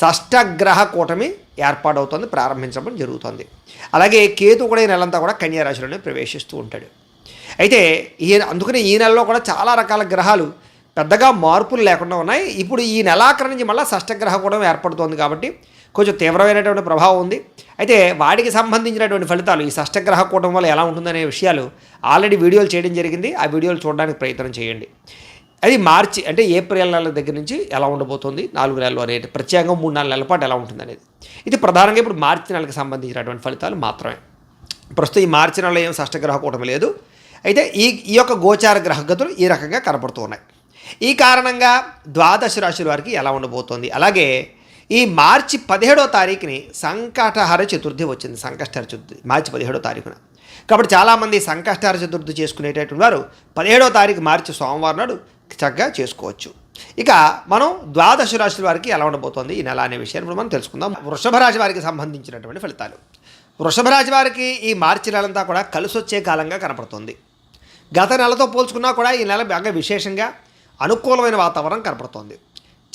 షష్టగ్రహ కూటమి ఏర్పాటవుతుంది ప్రారంభించడం జరుగుతుంది. అలాగే కేతు కూడా ఈ నెలంతా కూడా కన్యారాశిలోనే ప్రవేశిస్తూ ఉంటాడు. అయితే ఈ అందుకని ఈ నెలలో కూడా చాలా రకాల గ్రహాలు పెద్దగా మార్పులు లేకుండా ఉన్నాయి. ఇప్పుడు ఈ నెలాఖరు నుంచి మళ్ళీ షష్టగ్రహ కూడా ఏర్పడుతోంది కాబట్టి కొంచెం తీవ్రమైనటువంటి ప్రభావం ఉంది. అయితే వాటికి సంబంధించినటువంటి ఫలితాలు ఈ షష్టగ్రహ కూటం వల్ల ఎలా ఉంటుందనే విషయాలు ఆల్రెడీ వీడియోలు చేయడం జరిగింది. ఆ వీడియోలు చూడడానికి ప్రయత్నం చేయండి. అది మార్చి అంటే ఏప్రిల్ నెల దగ్గర నుంచి ఎలా ఉండబోతుంది? నాలుగు నెలలు అనేది ప్రత్యేకంగా మూడు నాలుగు నెలల పాటు ఎలా ఉంటుంది అనేది ఇది ప్రధానంగా ఇప్పుడు మార్చి నెలకు సంబంధించినటువంటి ఫలితాలు మాత్రమే. ప్రస్తుతం ఈ మార్చి నెలలో ఏం షష్టగ్రహ కూటమి లేదు. అయితే ఈ ఈ యొక్క గోచార గ్రహగతులు ఈ రకంగా కనపడుతూ ఉన్నాయి. ఈ కారణంగా ద్వాదశ రాశుల వారికి ఎలా ఉండబోతోంది? అలాగే ఈ మార్చి పదిహేడో తారీఖుని సంకటహర చతుర్థి వచ్చింది. సంకష్టహర చతుర్థి మార్చి పదిహేడో తారీఖున. కాబట్టి చాలామంది సంకష్టహర చతుర్థి చేసుకునేటటువంటి వారు పదిహేడో తారీఖు మార్చి సోమవారం నాడు చక్కగా చేసుకోవచ్చు. ఇక మనం ద్వాదశ రాశుల వారికి ఎలా ఉండబోతోంది? ఈ నెల అనే విషయాన్ని ఇప్పుడు మనం తెలుసుకుందాం. వృషభ రాశి వారికి సంబంధించినటువంటి ఫలితాలు. వృషభ రాశి వారికి ఈ మార్చి నెలంతా కూడా కలిసి వచ్చే కాలంగా కనపడుతుంది. గత నెలతో పోల్చుకున్నా కూడా ఈ నెల బాగా విశేషంగా అనుకూలమైన వాతావరణం కనపడుతోంది.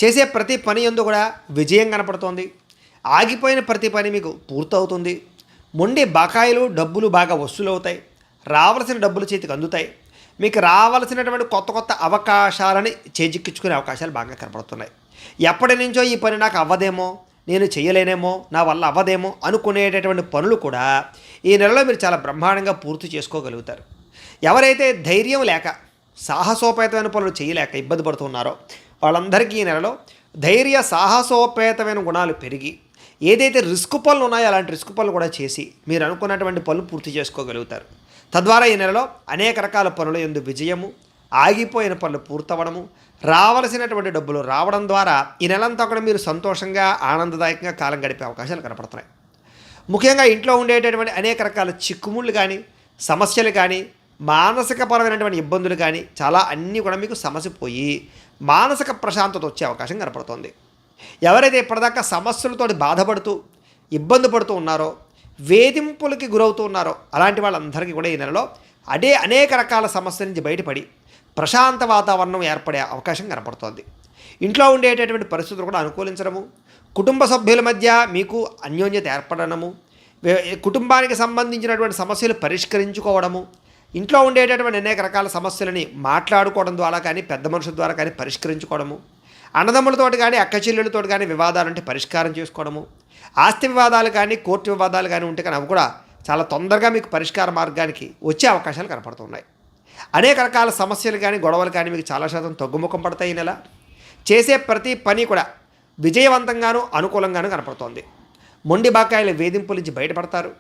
చేసే ప్రతి పని ఎందు కూడా విజయం కనపడుతోంది. ఆగిపోయిన ప్రతి పని మీకు పూర్తవుతుంది. మొండి బకాయిలు డబ్బులు బాగా వసూలు అవుతాయి రావలసిన డబ్బులు చేతికి అందుతాయి. మీకు రావాల్సినటువంటి కొత్త కొత్త అవకాశాలని చేజిక్కించుకునే అవకాశాలు బాగా కనపడుతున్నాయి. ఎప్పటి నుంచో ఈ పని నాకు అవ్వదేమో నేను చేయలేనేమో నా వల్ల అవ్వదేమో అనుకునేటటువంటి పనులు కూడా ఈ నెలలో మీరు చాలా బ్రహ్మాండంగా పూర్తి చేసుకోగలుగుతారు. ఎవరైతే ధైర్యం లేక సాహసోపేతమైన పనులు చేయలేక ఇబ్బంది పడుతున్నారో వాళ్ళందరికీ ఈ నెలలో ధైర్య సాహసోపేతమైన గుణాలు పెరిగి ఏదైతే రిస్క్ పనులు ఉన్నాయో అలాంటి రిస్క్ పనులు కూడా చేసి మీరు అనుకున్నటువంటి పనులు పూర్తి చేసుకోగలుగుతారు. తద్వారా ఈ నెలలో అనేక రకాల పనుల ఎందు విజయము ఆగిపోయిన పనులు పూర్తవడము రావలసినటువంటి డబ్బులు రావడం ద్వారా ఈ నెలంతా కూడా మీరు సంతోషంగా ఆనందదాయకంగా కాలం గడిపే అవకాశాలు కనపడుతున్నాయి. ముఖ్యంగా ఇంట్లో ఉండేటటువంటి అనేక రకాల చిక్కుముళ్ళు కానీ సమస్యలు కానీ మానసికపరమైనటువంటి ఇబ్బందులు కానీ చాలా అన్నీ కూడా మీకు సమసిపోయి మానసిక ప్రశాంతత వచ్చే అవకాశం కనపడుతుంది. ఎవరైతే ఇప్పటిదాకా సమస్యలతో బాధపడుతూ ఇబ్బంది పడుతూ ఉన్నారో వేధింపులకి గురవుతూ ఉన్నారో అలాంటి వాళ్ళందరికీ కూడా ఈ నెలలో అదే అనేక రకాల సమస్యల నుంచి బయటపడి ప్రశాంత వాతావరణం ఏర్పడే అవకాశం కనపడుతోంది. ఇంట్లో ఉండేటటువంటి పరిస్థితులు కూడా అనుకూలించడము కుటుంబ సభ్యుల మధ్య మీకు అన్యోన్యత ఏర్పడడము కుటుంబానికి సంబంధించినటువంటి సమస్యలు పరిష్కరించుకోవడము ఇంట్లో ఉండేటటువంటి అనేక రకాల సమస్యలని మాట్లాడుకోవడం ద్వారా కానీ పెద్ద మనుషుల ద్వారా కానీ పరిష్కరించుకోవడము అన్నదమ్ములతోటి కానీ అక్క చెల్లెలతో కానీ వివాదాలంటే పరిష్కారం చేసుకోవడము ఆస్తి వివాదాలు కానీ కోర్టు వివాదాలు కానీ ఉంటే కానీ అవి కూడా చాలా తొందరగా మీకు పరిష్కార మార్గానికి వచ్చే అవకాశాలు కనపడుతున్నాయి. అనేక రకాల సమస్యలు కానీ గొడవలు కానీ మీకు చాలా శాతం తగ్గుముఖం పడతాయి ఈ నెల. చేసే ప్రతి పని కూడా విజయవంతంగాను అనుకూలంగాను కనపడుతోంది. మొండి బాకాయల వేధింపుల నుంచి బయటపడతారు.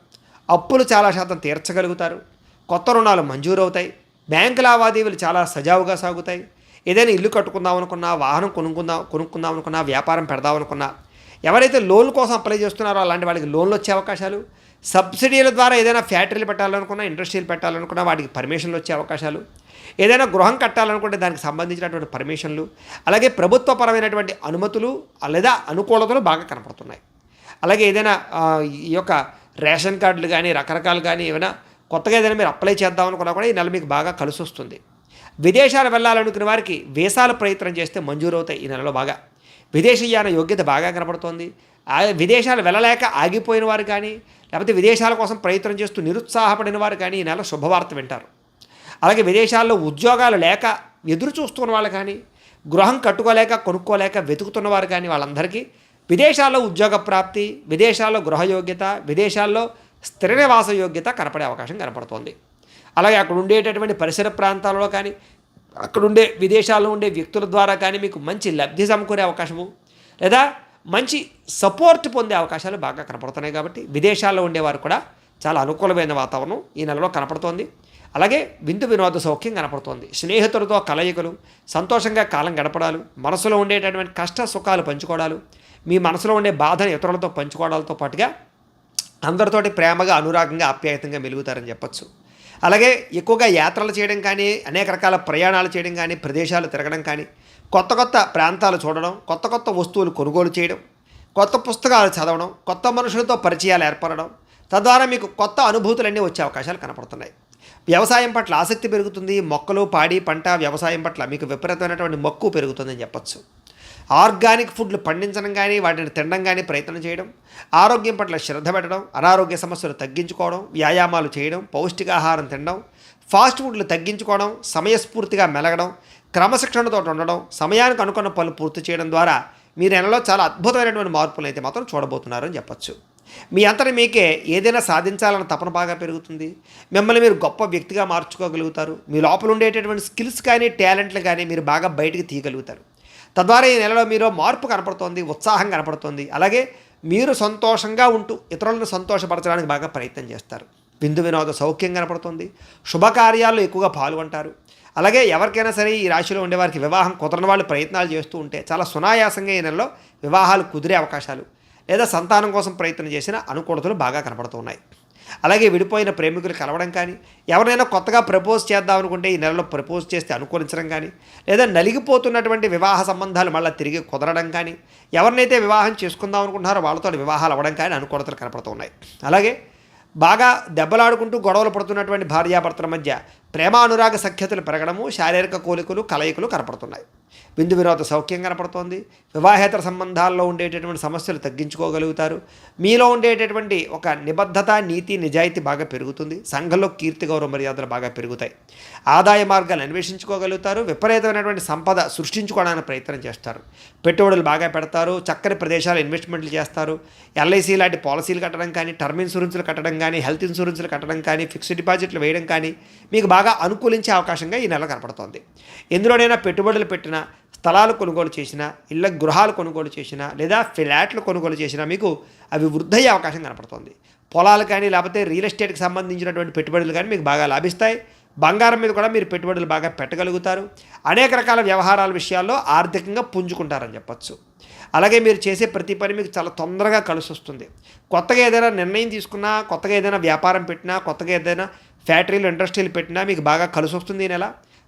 అప్పులు చాలా శాతం తీర్చగలుగుతారు. కొత్త రుణాలు మంజూరవుతాయి. బ్యాంకు లావాదేవీలు చాలా సజావుగా సాగుతాయి. ఏదైనా ఇల్లు కట్టుకుందాం అనుకున్నా వాహనం కొనుక్కుందాం కొనుక్కుందాం అనుకున్నా వ్యాపారం పెడదాం అనుకున్నా ఎవరైతే లోన్ కోసం అప్లై చేస్తున్నారో అలాంటి వాళ్ళకి లోన్లు వచ్చే అవకాశాలు సబ్సిడీల ద్వారా ఏదైనా ఫ్యాక్టరీలు పెట్టాలనుకున్నా ఇండస్ట్రీలు పెట్టాలనుకున్నా వాటికి పర్మిషన్లు వచ్చే అవకాశాలు ఏదైనా గృహం కట్టాలనుకుంటే దానికి సంబంధించినటువంటి పర్మిషన్లు అలాగే ప్రభుత్వపరమైనటువంటి అనుమతులు లేదా అనుకూలతలు బాగా కనపడుతున్నాయి. అలాగే ఏదైనా ఈ యొక్క రేషన్ కార్డులు కానీ రకరకాలు కానీ ఏమైనా కొత్తగా ఏదైనా మీరు అప్లై చేద్దాం అనుకున్నా కూడా ఈ నెల మీకు బాగా కలిసి వస్తుంది విదేశాలు వెళ్ళాలనుకునే వారికి వీసాల ప్రయత్నం చేస్తే మంజూరవుతాయి ఈ నెలలో బాగా. విదేశీయాన యోగ్యత బాగా కనపడుతోంది విదేశాలు వెళ్ళలేక ఆగిపోయిన వారు కానీ లేకపోతే విదేశాల కోసం ప్రయత్నం చేస్తూ నిరుత్సాహపడిన వారు కానీ ఈ నెల శుభవార్త వింటారు. అలాగే విదేశాల్లో ఉద్యోగాలు లేక ఎదురు చూస్తున్న వాళ్ళు కానీ గృహం కట్టుకోలేక కొనుక్కోలేక వెతుకుతున్న వారు కానీ వాళ్ళందరికీ విదేశాల్లో ఉద్యోగ ప్రాప్తి విదేశాల్లో గృహ యోగ్యత విదేశాల్లో స్థిర నివాస యోగ్యత కనపడే అవకాశం కనపడుతోంది. అలాగే అక్కడ ఉండేటటువంటి పరిసర ప్రాంతాలలో కానీ అక్కడ ఉండే విదేశాల్లో ఉండే వ్యక్తుల ద్వారా కానీ మీకు మంచి లబ్ధి సమకూరే అవకాశము లేదా మంచి సపోర్ట్ పొందే అవకాశాలు బాగా కనపడుతున్నాయి కాబట్టి విదేశాల్లో ఉండేవారు కూడా చాలా అనుకూలమైన వాతావరణం ఈ నెలలో కనపడుతోంది. అలాగే విందు వినోద సౌఖ్యం కనపడుతోంది. స్నేహితులతో కలయికలు సంతోషంగా కాలం గడపడాలు మనసులో ఉండేటటువంటి కష్ట సుఖాలు పంచుకోవడాలు మీ మనసులో ఉండే బాధను ఇతరులతో పంచుకోవడాలతో పాటుగా అందరితోటి ప్రేమగా అనురాగంగా ఆప్యాయతంగా మెలుగుతారని చెప్పచ్చు. అలాగే ఎక్కువగా యాత్రలు చేయడం కానీ అనేక రకాల ప్రయాణాలు చేయడం కానీ ప్రదేశాలు తిరగడం కానీ కొత్త కొత్త ప్రాంతాలు చూడడం కొత్త కొత్త వస్తువులు కొనుగోలు చేయడం కొత్త పుస్తకాలు చదవడం కొత్త మనుషులతో పరిచయాలు ఏర్పడడం తద్వారా మీకు కొత్త అనుభూతులన్నీ వచ్చే అవకాశాలు కనపడుతున్నాయి. వ్యవసాయం పట్ల ఆసక్తి పెరుగుతుంది మొక్కలు పాడి పంట వ్యవసాయం పట్ల మీకు విపరీతమైనటువంటి మక్కువ పెరుగుతుందని చెప్పచ్చు. ఆర్గానిక్ ఫుడ్లు పండించడం కానీ వాటిని తినడం కానీ ప్రయత్నం చేయడం ఆరోగ్యం పట్ల శ్రద్ధ పెట్టడం అనారోగ్య సమస్యలు తగ్గించుకోవడం వ్యాయామాలు చేయడం పౌష్టికాహారం తినడం ఫాస్ట్ ఫుడ్లు తగ్గించుకోవడం సమయస్ఫూర్తిగా మెలగడం క్రమశిక్షణతో ఉండడం సమయానికి అనుకున్న పనులు పూర్తి చేయడం ద్వారా మీరు నెలలో చాలా అద్భుతమైనటువంటి మార్పులు అయితే మాత్రం చూడబోతున్నారని చెప్పచ్చు. మీ అంతటి మీకే ఏదైనా సాధించాలన్న తపన బాగా పెరుగుతుంది. మిమ్మల్ని మీరు గొప్ప వ్యక్తిగా మార్చుకోగలుగుతారు. మీ లోపల ఉండేటటువంటి స్కిల్స్ కానీ టాలెంట్లు కానీ మీరు బాగా బయటికి తీయగలుగుతారు. తద్వారా ఈ నెలలో మీరు మార్పు కనపడుతోంది ఉత్సాహం కనపడుతోంది. అలాగే మీరు సంతోషంగా ఉంటూ ఇతరులను సంతోషపరచడానికి బాగా ప్రయత్నం చేస్తారు. విందు వినోద సౌఖ్యం కనపడుతుంది. శుభకార్యాల్లో ఎక్కువగా పాల్గొంటారు. అలాగే ఎవరికైనా సరే ఈ రాశిలో ఉండేవారికి వివాహం కుదరని వాళ్ళు ప్రయత్నాలు చేస్తూ ఉంటే చాలా సునాయాసంగా ఈ నెలలో వివాహాలు కుదిరే అవకాశాలు లేదా సంతానం కోసం ప్రయత్నం చేసిన అనుకూలతలు బాగా కనపడుతున్నాయి అలాగే విడిపోయిన ప్రేమికులు కలవడం కానీ ఎవరైనా కొత్తగా ప్రపోజ్ చేద్దాం అనుకుంటే ఈ నెలలో ప్రపోజ్ చేస్తే అనుకూలించడం కానీ లేదా నలిగిపోతున్నటువంటి వివాహ సంబంధాలు మళ్ళీ తిరిగి కుదరడం కానీ ఎవరినైతే వివాహం చేసుకుందాం అనుకుంటున్నారో వాళ్ళతో వివాహాలు అవ్వడం కానీ అనుకూలతలు కనపడుతున్నాయి. అలాగే బాగా దెబ్బలాడుకుంటూ గొడవలు పడుతున్నటువంటి భార్యాభర్తల మధ్య ప్రేమ అనురాగ సఖ్యతలు పెరగడము శారీరక కోలికలు కలయికలు కనపడుతున్నాయి. విందు వినోద సౌఖ్యం కనపడుతోంది. వివాహేతర సంబంధాల్లో ఉండేటటువంటి సమస్యలు తగ్గించుకోగలుగుతారు. మీలో ఉండేటటువంటి ఒక నిబద్ధత నీతి నిజాయితీ బాగా పెరుగుతుంది. సంఘంలో కీర్తి గౌరవ మర్యాదలు బాగా పెరుగుతాయి. ఆదాయ మార్గాలు అన్వేషించుకోగలుగుతారు. విపరీతమైనటువంటి సంపద సృష్టించుకోవడానికి ప్రయత్నం చేస్తారు. పెట్టుబడులు బాగా పెడతారు. చక్కని ప్రదేశాలు ఇన్వెస్ట్మెంట్లు చేస్తారు. ఎల్ఐసి లాంటి పాలసీలు కట్టడం కానీ టర్మ్ ఇన్సూరెన్స్లు కట్టడం కానీ హెల్త్ ఇన్సూరెన్స్లు కట్టడం కానీ ఫిక్స్డ్ డిపాజిట్లు వేయడం కానీ మీకు బాగా అనుకూలించే అవకాశంగా ఈ నెల కనపడుతోంది. ఎందులోనైనా పెట్టుబడులు పెట్టినా స్థలాలు కొనుగోలు చేసినా ఇళ్ళ గృహాలు కొనుగోలు చేసినా లేదా ఫ్లాట్లు కొనుగోలు చేసినా మీకు అవి వృద్ధయ్యే అవకాశం కనపడుతుంది. పొలాలు కానీ లేకపోతే రియల్ ఎస్టేట్కి సంబంధించినటువంటి పెట్టుబడులు కానీ మీకు బాగా లాభిస్తాయి. బంగారం మీద కూడా మీరు పెట్టుబడులు బాగా పెట్టగలుగుతారు. అనేక రకాల వ్యవహారాల విషయాల్లో ఆర్థికంగా పుంజుకుంటారని చెప్పచ్చు. అలాగే మీరు చేసే ప్రతి పని మీకు చాలా తొందరగా కలిసి వస్తుంది కొత్తగా ఏదైనా నిర్ణయం తీసుకున్నా కొత్తగా ఏదైనా వ్యాపారం పెట్టినా కొత్తగా ఏదైనా ఫ్యాక్టరీలు ఇండస్ట్రీలు పెట్టినా మీకు బాగా కలిసి వస్తుంది ఈ నెల.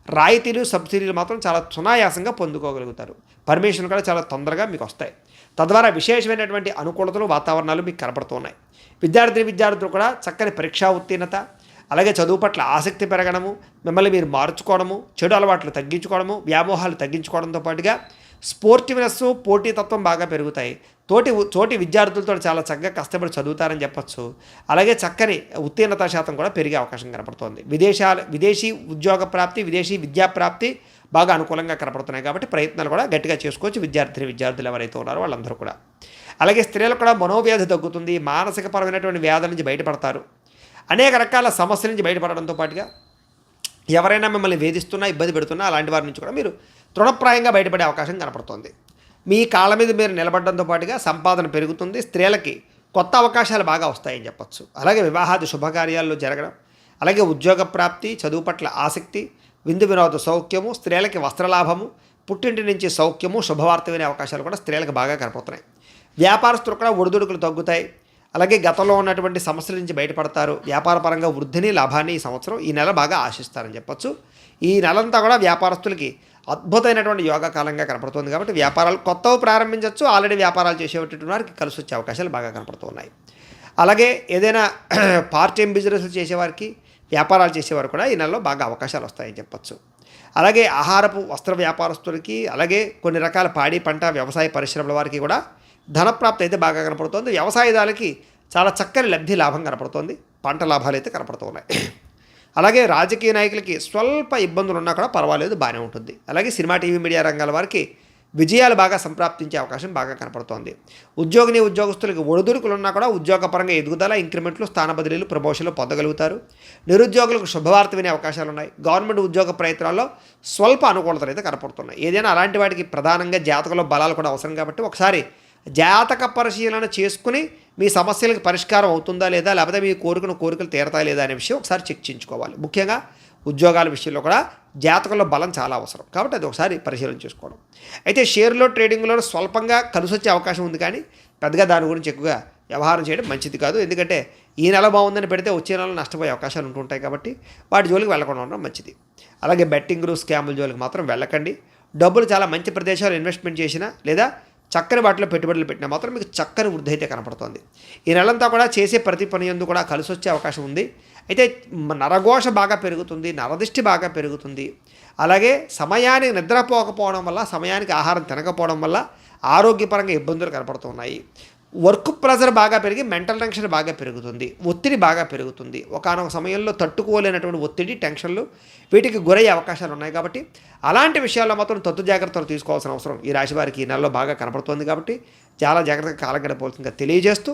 రాయితీలు సబ్సిడీలు మాత్రం చాలా సునాయాసంగా పొందుకోగలుగుతారు. పర్మిషన్ కూడా చాలా తొందరగా మీకు వస్తాయి. తద్వారా విశేషమైనటువంటి అనుకూలతలు వాతావరణాలు మీకు కనపడుతున్నాయి. విద్యార్థి విద్యార్థులు కూడా చక్కని పరీక్షా ఉత్తీర్ణత అలాగే చదువు పట్ల ఆసక్తి పెరగడము మిమ్మల్ని మీరు మార్చుకోవడము చెడు అలవాట్లు తగ్గించుకోవడము వ్యామోహాలు తగ్గించుకోవడంతో పాటుగా స్పోర్టివ్నెస్ పోటీతత్వం బాగా పెరుగుతాయి. తోటి తోటి విద్యార్థులతో చాలా చక్కగా కష్టపడి చదువుతారని చెప్పచ్చు. అలాగే చక్కని ఉత్తీర్ణత శాతం కూడా పెరిగే అవకాశం కనపడుతోంది. విదేశాల విదేశీ ఉద్యోగ ప్రాప్తి విదేశీ విద్యా ప్రాప్తి బాగా అనుకూలంగా కనపడుతున్నాయి కాబట్టి ప్రయత్నాలు కూడా గట్టిగా చేసుకోవచ్చు విద్యార్థిని విద్యార్థులు ఎవరైతే ఉన్నారో వాళ్ళందరూ కూడా. అలాగే స్త్రీలకు కూడా మనోవ్యాధి తగ్గుతుంది మానసిక పరమైనటువంటి వ్యాధుల నుంచి బయటపడతారు. అనేక రకాల సమస్యల నుంచి బయటపడడంతో పాటుగా ఎవరైనా మిమ్మల్ని వేధిస్తున్నా ఇబ్బంది పెడుతున్నా అలాంటి వారి నుంచి కూడా మీరు తృణప్రాయంగా బయటపడే అవకాశం కనపడుతుంది. మీ కాళ్ళ మీద మీరు నిలబడడంతో పాటుగా సంపాదన పెరుగుతుంది. స్త్రీలకి కొత్త అవకాశాలు బాగా వస్తాయని చెప్పచ్చు. అలాగే వివాహాది శుభకార్యాల్లో జరగడం అలాగే ఉద్యోగ ప్రాప్తి చదువు పట్ల ఆసక్తి విందు వినోద సౌఖ్యము స్త్రీలకి వస్త్రలాభము పుట్టింటి నుంచి సౌఖ్యము శుభవార్త వినే అవకాశాలు కూడా స్త్రీలకు బాగా కనపడుతున్నాయి. వ్యాపారస్తులు కూడా ఒడిదుడుకులు తగ్గుతాయి. అలాగే గతంలో ఉన్నటువంటి సమస్యల నుంచి బయటపడతారు. వ్యాపారపరంగా వృద్ధిని లాభాన్ని ఈ సంవత్సరం ఈ నెల బాగా ఆశిస్తారని చెప్పొచ్చు. ఈ నెలంతా కూడా వ్యాపారస్తులకి అద్భుతమైనటువంటి యోగా కాలంగా కనపడుతుంది కాబట్టి వ్యాపారాలు కొత్తవి ప్రారంభించవచ్చు ఆల్రెడీ వ్యాపారాలు చేసేటువంటి వారికి కలిసి వచ్చే అవకాశాలు బాగా కనపడుతున్నాయి. అలాగే ఏదైనా పార్ట్ టైం బిజినెస్ చేసేవారికి వ్యాపారాలు చేసేవారు కూడా ఈ నెలలో బాగా అవకాశాలు వస్తాయని చెప్పొచ్చు. అలాగే ఆహారపు వస్త్ర వ్యాపారస్తులకి అలాగే కొన్ని రకాల పాడి పంట వ్యవసాయ పరిశ్రమల వారికి కూడా ధనప్రాప్తి అయితే బాగా కనపడుతుంది. వ్యవసాయదారులకి చాలా చక్కని లబ్ధి లాభం కనపడుతుంది. పంట లాభాలు అయితే కనపడుతున్నాయి. అలాగే రాజకీయ నాయకులకి స్వల్ప ఇబ్బందులు ఉన్నా కూడా పర్వాలేదు బాగానే ఉంటుంది. అలాగే సినిమా టీవీ మీడియా రంగాల వారికి విజయాలు బాగా సంప్రాప్తించే అవకాశం బాగా కనపడుతోంది. ఉద్యోగిని ఉద్యోగస్తులకు ఒడిదుడుకులు ఉన్నా కూడా ఉద్యోగపరంగా ఎదుగుదల ఇంక్రిమెంట్లు స్థాన బదిలీలు ప్రమోషన్లు పొందగలుగుతారు. నిరుద్యోగులకు శుభవార్త వినే అవకాశాలు ఉన్నాయి గవర్నమెంట్ ఉద్యోగ ప్రయత్నాల్లో స్వల్ప అనుకూలతలు అయితే కనపడుతున్నాయి. ఏదైనా అలాంటి వాటికి ప్రధానంగా జాతకంలో బలాలు కూడా అవసరం కాబట్టి ఒకసారి జాతక పరిశీలన చేసుకుని మీ సమస్యలకు పరిష్కారం అవుతుందా లేదా లేకపోతే మీ కోరికను కోరికలు తీరతా లేదా అనే విషయం ఒకసారి చర్చించుకోవాలి ముఖ్యంగా ఉద్యోగాల విషయంలో కూడా జాతకంలో బలం చాలా అవసరం. కాబట్టి అది ఒకసారి పరిశీలన చేసుకోవడం. అయితే షేర్లో ట్రేడింగ్లో స్వల్పంగా కలిసి వచ్చే అవకాశం ఉంది కానీ పెద్దగా దాని గురించి ఎక్కువగా వ్యవహారం చేయడం మంచిది కాదు. ఎందుకంటే ఈ నెల బాగుందని పెడితే వచ్చే నెల నష్టపోయే అవకాశాలు ఉంటుంటాయి కాబట్టి వాటి జోలికి వెళ్ళకుండా ఉండడం మంచిది. అలాగే బెట్టింగ్లు స్కాముల జోలికి మాత్రం వెళ్ళకండి. డబ్బులు చాలా మంచి ప్రదేశాలు ఇన్వెస్ట్మెంట్ చేసినా లేదా చక్కని వాటిలో పెట్టుబడులు పెట్టినా మాత్రం మీకు చక్కని వృద్ధి అయితే కనపడుతోంది. ఈ నెలంతా కూడా చేసే ప్రతి పని ఎందు కూడా కలిసి వచ్చే అవకాశం ఉంది. అయితే నరఘోష బాగా పెరుగుతుంది నరదిష్టి బాగా పెరుగుతుంది. అలాగే సమయానికి నిద్రపోకపోవడం వల్ల సమయానికి ఆహారం తినకపోవడం వల్ల ఆరోగ్యపరంగా ఇబ్బందులు కనపడుతున్నాయి. వర్క్ ప్రెజర్ బాగా పెరిగి మెంటల్ టెన్షన్ బాగా పెరుగుతుంది. ఒత్తిడి బాగా పెరుగుతుంది. ఒకనొక సమయంలో తట్టుకోలేనటువంటి ఒత్తిడి టెన్షన్లు వీటికి గురయ్యే అవకాశాలు ఉన్నాయి కాబట్టి అలాంటి విషయాల్లో మాత్రం తత్తు జాగ్రత్తలు తీసుకోవాల్సిన అవసరం ఈ రాశి వారికి ఈ నెలలో బాగా కనపడుతుంది కాబట్టి చాలా జాగ్రత్తగా కాలం గడపవలసిందిగా తెలియజేస్తూ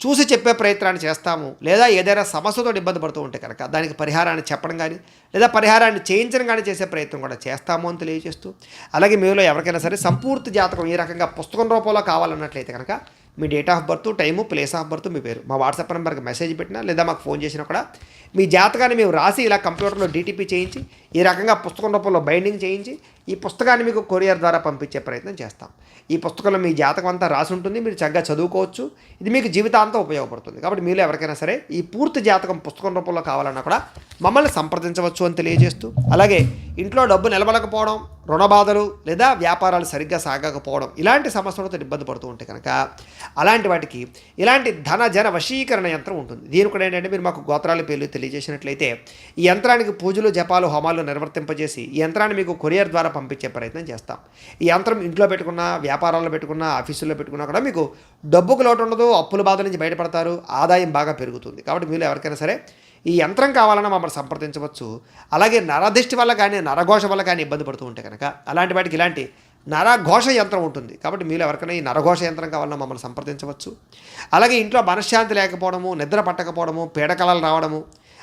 చూసి చెప్పే ప్రయత్నాన్ని చేస్తాము. లేదా ఏదైనా సమస్యతో ఇబ్బంది పడుతూ ఉంటే కనుక దానికి పరిహారాన్ని చెప్పడం కానీ లేదా పరిహారాన్ని చేయించడం కానీ చేసే ప్రయత్నం కూడా చేస్తాము అని తెలియజేస్తూ అలాగే మీలో ఎవరికైనా సరే సంపూర్తి జాతకం ఈ రకంగా పుస్తకం రూపంలో కావాలన్నట్లయితే కనుక మీ date of birth time place of birth మీ పేరు. మా వాట్సాప్ నెంబర్కి మెసేజ్ పెట్టినా లేదా మాకు ఫోన్ చేసినా కూడా మీ జాతకాన్ని మేము రాసి ఇలా కంప్యూటర్లో డీటీపీ చేయించి ఈ రకంగా పుస్తకం రూపంలో బైండింగ్ చేయించి ఈ పుస్తకాన్ని మీకు కొరియర్ ద్వారా పంపించే ప్రయత్నం చేస్తాం. ఈ పుస్తకంలో మీ జాతకం అంతా రాసి ఉంటుంది మీరు చక్కగా చదువుకోవచ్చు. ఇది మీకు జీవితాంతం ఉపయోగపడుతుంది. కాబట్టి మీలో ఎవరికైనా సరే ఈ పూర్తి జాతకం పుస్తకం రూపంలో కావాలన్నా కూడా మమ్మల్ని సంప్రదించవచ్చు అని తెలియజేస్తూ అలాగే ఇంట్లో డబ్బు నిలబడకపోవడం రుణ బాధలు లేదా వ్యాపారాలు సరిగ్గా సాగకపోవడం ఇలాంటి సమస్యలతో ఇబ్బంది పడుతూ ఉంటే కనుక అలాంటి వాటికి ఇలాంటి ధన జన వశీకరణ యంత్రం ఉంటుంది. దీని కూడా ఏంటంటే మీరు మాకు గోత్రాల పేర్లు తెలియజేసినట్లయితే ఈ యంత్రానికి పూజలు జపాలు హోమాలు నిర్వర్తింపజేసి ఈ యంత్రాన్ని మీకు కొరియర్ ద్వారా పంపించే ప్రయత్నం చేస్తాం. ఈ యంత్రం ఇంట్లో పెట్టుకున్న వ్యాపారాల్లో పెట్టుకున్న ఆఫీసుల్లో పెట్టుకున్నా కూడా మీకు డబ్బుకు లోటు ఉండదు అప్పుల బాధ నుంచి బయటపడతారు ఆదాయం బాగా పెరుగుతుంది. కాబట్టి మీరు ఎవరికైనా సరే ఈ యంత్రం కావాలన్నా మమ్మల్ని సంప్రదించవచ్చు. అలాగే నరదిష్టి వల్ల కానీ నరఘోష వల్ల కానీ ఇబ్బంది పడుతూ ఉంటే కనుక అలాంటి వాటికి ఇలాంటి నరఘోష యంత్రం ఉంటుంది. కాబట్టి మీరు ఎవరికైనా ఈ నరఘోష యంత్రం కావాలన్నా మమ్మల్ని సంప్రదించవచ్చు. అలాగే ఇంట్లో మనశ్శాంతి లేకపోవడము నిద్ర పట్టకపోవడము పీడకలలు రావడము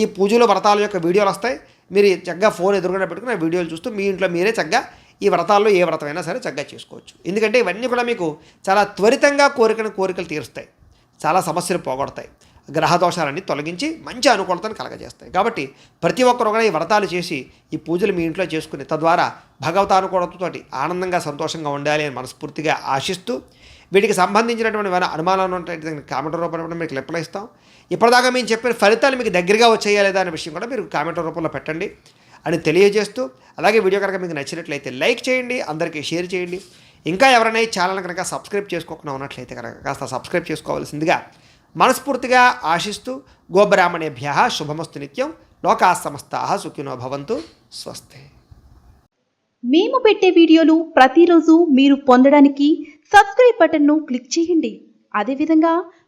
ఈ పూజలు వ్రతాల యొక్క వీడియోలు వస్తాయి. మీరు చక్కగా ఫోన్ ఎదురుగా పెట్టుకుని ఆ వీడియోలు చూస్తూ మీ ఇంట్లో మీరే చక్కగా ఈ వ్రతాల్లో ఏ వ్రతమైనా సరే చక్కగా చేసుకోవచ్చు. ఎందుకంటే ఇవన్నీ కూడా మీకు చాలా త్వరితంగా కోరికను కోరికలు తీరుస్తాయి. చాలా సమస్యలు పోగొడతాయి. గ్రహ దోషాలన్నీ తొలగించి మంచి అనుకూలతను కలగజేస్తాయి. కాబట్టి ప్రతి ఒక్కరు కూడా ఈ వ్రతాలు చేసి ఈ పూజలు మీ ఇంట్లో చేసుకుని తద్వారా భగవతానుకూలతతోటి ఆనందంగా సంతోషంగా ఉండాలి అని మనస్ఫూర్తిగా ఆశిస్తూ వీటికి సంబంధించినటువంటి ఏమైనా అనుమానాలు ఉంటాయి కామెంట్ రూపంలో మీకు రిప్లై ఇస్తాం. ఇప్పటిదాకా మేము చెప్పిన ఫలితాలు మీకు దగ్గరగా వచ్చాయా లేదా అనే విషయం కూడా మీరు కామెంట్ రూపంలో పెట్టండి. అని తెలియజేస్తూ అలాగే వీడియో కనుక మీకు నచ్చినట్లయితే లైక్ చేయండి అందరికీ షేర్ చేయండి. ఇంకా ఎవరైనా ఈ ఛానల్ కనుక సబ్స్క్రైబ్ చేసుకోకుండా ఉన్నట్లయితే కనుక కాస్త సబ్స్క్రైబ్ చేసుకోవాల్సిందిగా మనస్ఫూర్తిగా ఆశిస్తూ గోబ్రాహ్మణేభ్య శుభమస్తు నిత్యం. లోకా సమస్తా సుఖినో భవంతు. స్వస్తి. మేము పెట్టే వీడియోలు ప్రతిరోజు మీరు పొందడానికి సబ్స్క్రైబ్ బటన్ను క్లిక్ చేయండి. అదేవిధంగా